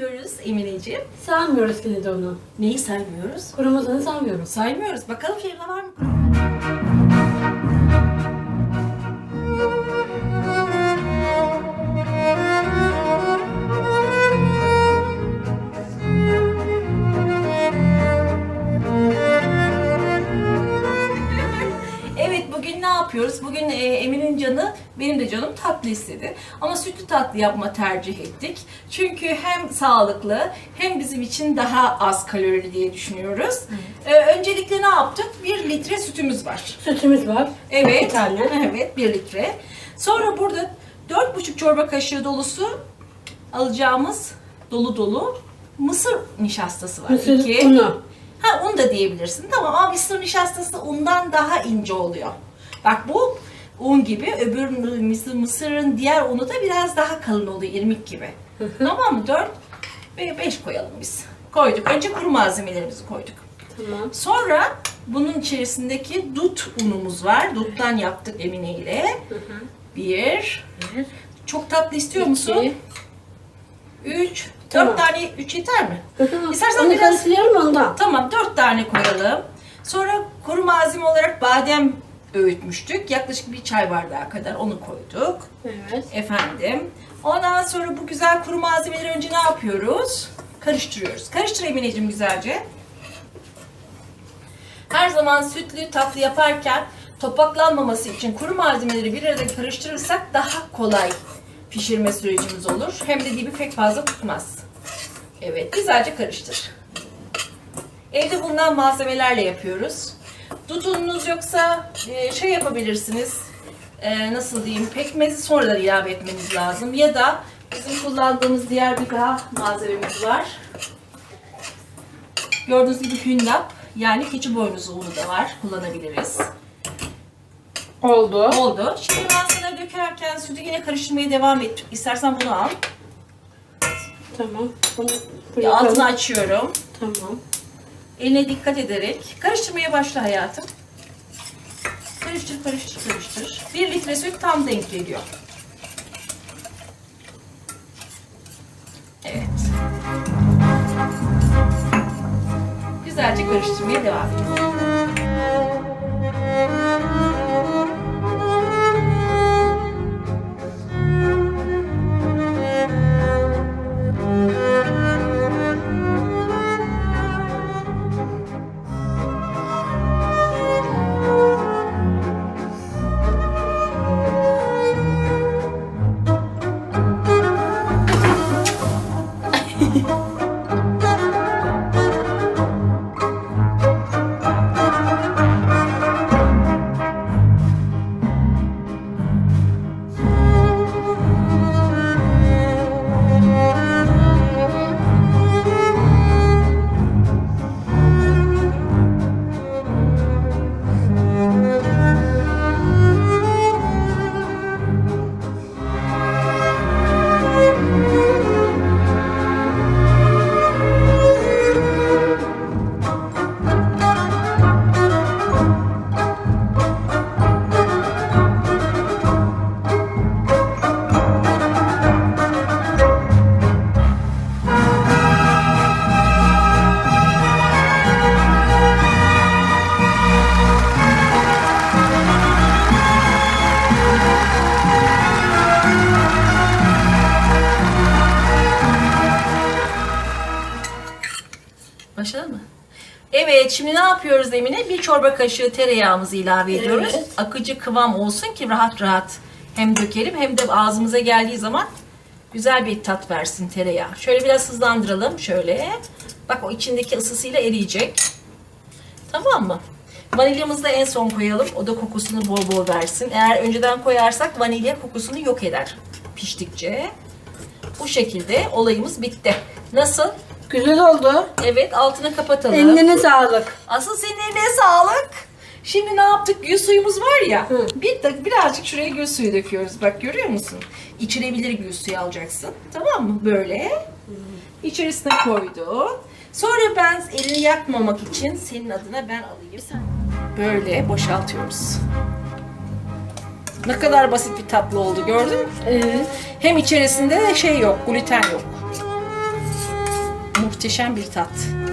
yapmıyoruz Emineciğim? Sanmıyoruz ki de onu. Neyi saymıyoruz? Kurumasını sanmıyoruz. Saymıyoruz. Bakalım Feride var mı? Evet yapıyoruz? Bugün e, Emin'in canı, benim de canım tatlı istedi. Ama sütlü tatlı yapma tercih ettik. Çünkü hem sağlıklı hem bizim için daha az kalorili diye düşünüyoruz. E, öncelikle ne yaptık? 1 litre sütümüz var. Sütümüz var. Evet. Bir tane. Evet 1 litre. Sonra burada 4,5 çorba kaşığı dolusu alacağımız dolu dolu mısır nişastası var. Mısır unu. Ha un da diyebilirsin. Tamam ama mısır nişastası undan daha ince oluyor. Bak bu un gibi öbür mısır, mısırın diğer unu da biraz daha kalın oluyor irmik gibi. tamam mı? 4 ve 5 koyalım biz. Koyduk. Önce kuru malzemelerimizi koyduk. Tamam. Sonra bunun içerisindeki dut unumuz var. Duttan yaptık Emine ile. Bir. Çok tatlı istiyor musun? İki. Üç. Tamam. Dört tane, üç yeter mi? İstersen Onu biraz- karıştırıyorum ondan. Tamam dört tane koyalım. Sonra kuru malzeme olarak badem öğütmüştük. Yaklaşık bir çay bardağı kadar onu koyduk. Evet. Efendim. Ondan sonra bu güzel kuru malzemeleri önce ne yapıyoruz? Karıştırıyoruz. Karıştır Emineciğim güzelce. Her zaman sütlü tatlı yaparken topaklanmaması için kuru malzemeleri bir arada karıştırırsak daha kolay pişirme sürecimiz olur. Hem de dibi pek fazla tutmaz. Evet, güzelce karıştır. Evde bulunan malzemelerle yapıyoruz. Dut ununuz yoksa e, şey yapabilirsiniz. E, nasıl diyeyim? Pekmezi sonradan ilave etmeniz lazım. Ya da bizim kullandığımız diğer bir daha malzememiz var. Gördüğünüz gibi hünnap yani keçi boynuzu unu da var. Kullanabiliriz. Oldu. Oldu. Şimdi ben sana dökerken sütü yine karıştırmaya devam et. İstersen bunu al. Tamam. Bunu buraya altını açıyorum. Tamam. Eline dikkat ederek karıştırmaya başla hayatım. Karıştır, karıştır, karıştır. Bir litre süt tam denk geliyor. Evet. Güzelce karıştırmaya devam et. Evet, şimdi ne yapıyoruz Emine? Bir çorba kaşığı tereyağımızı ilave ediyoruz. Evet. Akıcı kıvam olsun ki rahat rahat hem dökelim hem de ağzımıza geldiği zaman güzel bir tat versin tereyağı. Şöyle biraz hızlandıralım. Şöyle. Bak o içindeki ısısıyla eriyecek. Tamam mı? Vanilyamızı da en son koyalım. O da kokusunu bol bol versin. Eğer önceden koyarsak vanilya kokusunu yok eder piştikçe. Bu şekilde olayımız bitti. Nasıl? Güzel oldu. Evet altını kapatalım. Eline sağlık. Asıl senin eline sağlık. Şimdi ne yaptık? Gül suyumuz var ya. Hı. Bir de birazcık şuraya gül suyu döküyoruz. Bak görüyor musun? İçilebilir gül suyu alacaksın. Tamam mı? Böyle. İçerisine koydu. Sonra ben elini yakmamak için senin adına ben alayım. Sen böyle boşaltıyoruz. Ne kadar basit bir tatlı oldu gördün mü? Evet. Hem içerisinde de şey yok, gluten yok. Muhteşem bir tat.